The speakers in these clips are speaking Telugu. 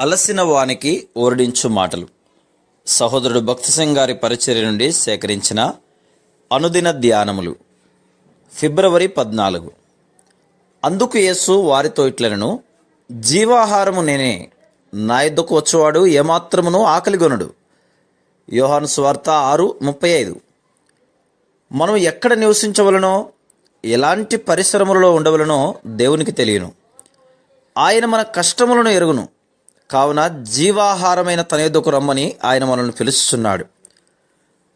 అలసిన వానికి ఓరడించు మాటలు. సహోదరుడు భక్తిసింగ్ గారి పరిచర్య నుండి సేకరించిన అనుదిన ధ్యానములు. ఫిబ్రవరి పద్నాలుగు. అందుకు యేసు వారితో ఇట్లనను జీవాహారము నేనే నా ఎద్దుకు వచ్చేవాడు ఏమాత్రమును ఆకలిగొనడు యోహాను స్వార్త ఆరు ముప్పై ఐదు. మనం ఎక్కడ నివసించవలనో ఎలాంటి పరిశ్రమలలో ఉండవలనో దేవునికి తెలియను. ఆయన మన కష్టములను ఎరుగును. కావున జీవాహారమైన తన యొద్దకు రమ్మని ఆయన మనల్ని పిలుస్తున్నాడు.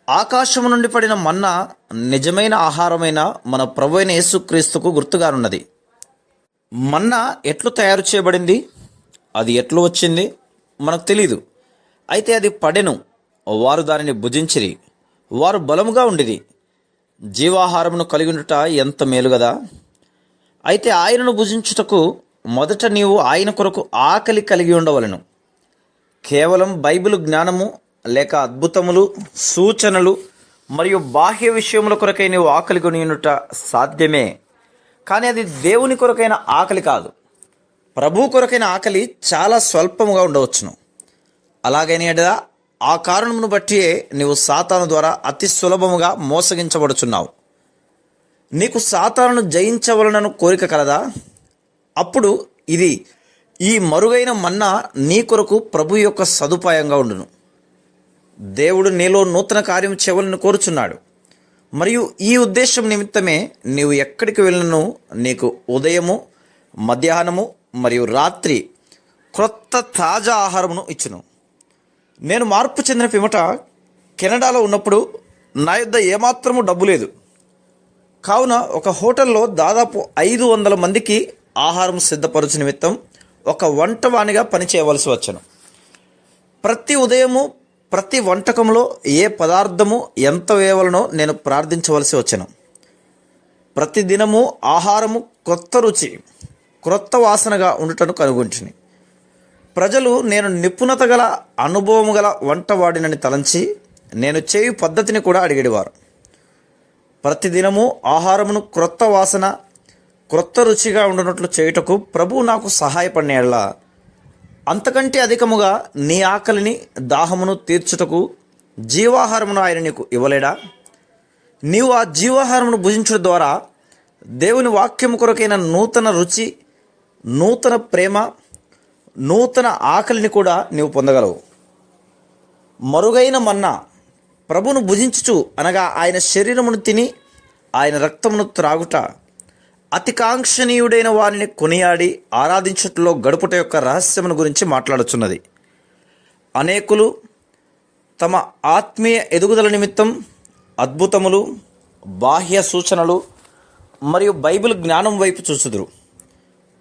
ఆకాశం నుండి పడిన మన్న నిజమైన ఆహారమైన మన ప్రభు అయిన యేసుక్రీస్తుకు గుర్తుగానున్నది. మన్నా ఎట్లు తయారు చేయబడింది? అది ఎట్లు వచ్చింది? మనకు తెలీదు. అయితే అది పడెను. వారు దానిని భుజించిరి. వారు బలముగా ఉండిది జీవాహారమును కలిగి ఉండుట ఎంత మేలు కదా అయితే ఆయనను భుజించుటకు మొదట నీవు ఆయన కొరకు ఆకలి కలిగి ఉండవలను. కేవలం బైబిల్ జ్ఞానము లేక అద్భుతములు సూచనలు మరియు బాహ్య విషయముల కొరకై నీవు ఆకలి కొని సాధ్యమే. కానీ అది దేవుని కొరకైన ఆకలి కాదు. ప్రభు కొరకైన ఆకలి చాలా స్వల్పముగా ఉండవచ్చును. అలాగైనా ఆ కారణమును బట్టి నీవు సాతాను ద్వారా అతి సులభముగా మోసగించబడుచున్నావు. నీకు సాతాను జయించవలనను కోరిక కలదా? అప్పుడు ఇది ఈ మరుగైన మన్నా నీ కొరకు ప్రభు యొక్క సదుపాయంగా ఉండును. దేవుడు నీలో నూతన కార్యం చేయవలని కోరుచున్నాడు. మరియు ఈ ఉద్దేశం నిమిత్తమే నీవు ఎక్కడికి వెళ్ళను నీకు ఉదయము మధ్యాహ్నము మరియు రాత్రి క్రొత్త తాజా ఆహారమును ఇచ్చును. నేను మార్పు చెందిన పిమట కెనడాలో ఉన్నప్పుడు నా యొద్ద ఏమాత్రము డబ్బు లేదు. కావున ఒక హోటల్లో దాదాపు ఐదు వందల మందికి ఆహారం సిద్ధపరచు నిమిత్తం ఒక వంటవాణిగా పనిచేయవలసి వచ్చను. ప్రతి ఉదయము ప్రతి వంటకంలో ఏ పదార్థము ఎంత వేయవలనో నేను ప్రార్థించవలసి వచ్చను. ప్రతి దినము ఆహారము కొత్త రుచి క్రొత్త వాసనగా ఉండటను కనుగొంటిని. ప్రజలు నేను నిపుణత గల అనుభవము గల వంటవాడినని తలంచి నేను చేయు పద్ధతిని కూడా అడిగేవారు ప్రతిదినము ఆహారమును క్రొత్త వాసన క్రొత్త రుచిగా ఉండనట్లు చేయుటకు ప్రభు నాకు సహాయపడినేలా అంతకంటే అధికముగా నీ ఆకలిని దాహమును తీర్చుటకు జీవాహారమును ఆయన నీకు ఇవ్వలేడా? నీవు ఆ జీవాహారమును భుజించడం ద్వారా దేవుని వాక్యము కొరకైన నూతన రుచి నూతన ప్రేమ నూతన ఆకలిని కూడా నీవు పొందగలవు. మరుగైన మన్నా ప్రభును భుజించుచు అనగా ఆయన శరీరమును తిని ఆయన రక్తమును త్రాగుట అతికాంక్షణీయుడైన వారిని కొనియాడి ఆరాధించుటలో గడుపుట యొక్క రహస్యమును గురించి మాట్లాడుచున్నది. అనేకులు తమ ఆత్మీయ ఎదుగుదల నిమిత్తం అద్భుతములు బాహ్య సూచనలు మరియు బైబిల్ జ్ఞానం వైపు చూసుదురు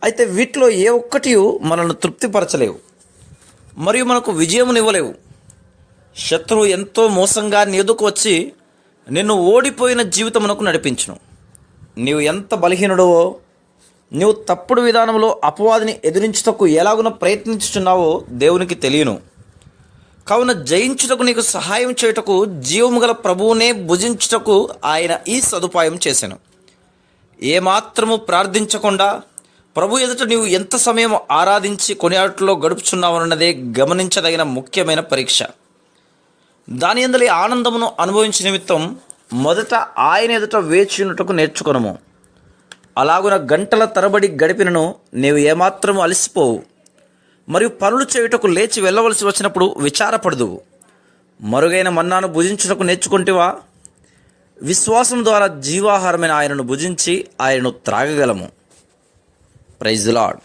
అయితే వీటిలో ఏ ఒక్కటి మనల్ని తృప్తిపరచలేవు మరియు మనకు విజయమునివ్వలేవు. శత్రువు ఎంతో మోసంగా నీ ఎదుకు వచ్చి నిన్ను ఓడిపోయిన జీవితమునకు నడిపించును. నీవు ఎంత బలహీనుడవో నీవు తప్పుడు విధానంలో అపవాదిని ఎదిరించుటకు ఎలాగున ప్రయత్నించుచున్నావో దేవునికి తెలియను. కావున జయించుటకు నీకు సహాయం చేయుటకు జీవము గల ప్రభువునే భుజించుటకు ఆయన ఈ సదుపాయం చేశాను ఏమాత్రము ప్రార్థించకుండా ప్రభు ఎదుట నీవు ఎంత సమయం ఆరాధించి కొనియాటలో గడుపుచున్నావన్నదే గమనించదగిన ముఖ్యమైన పరీక్ష. దాని అందలి ఆనందమును అనుభవించిన నిమిత్తం మొదట ఆయన ఎదుట వేచినట్టుకు నేర్చుకొనము. అలాగున గంటల తరబడి గడిపినను నీవు ఏమాత్రము అలసిపోవు. మరియు పనులు చేయుటకు లేచి వెళ్ళవలసి వచ్చినప్పుడు విచారపడదువు. మరుగైన మన్నాను భుజించుటకు నేర్చుకుంటేవా? విశ్వాసం ద్వారా జీవాహారమైన ఆయనను భుజించి ఆయనను త్రాగగలము. Praise lord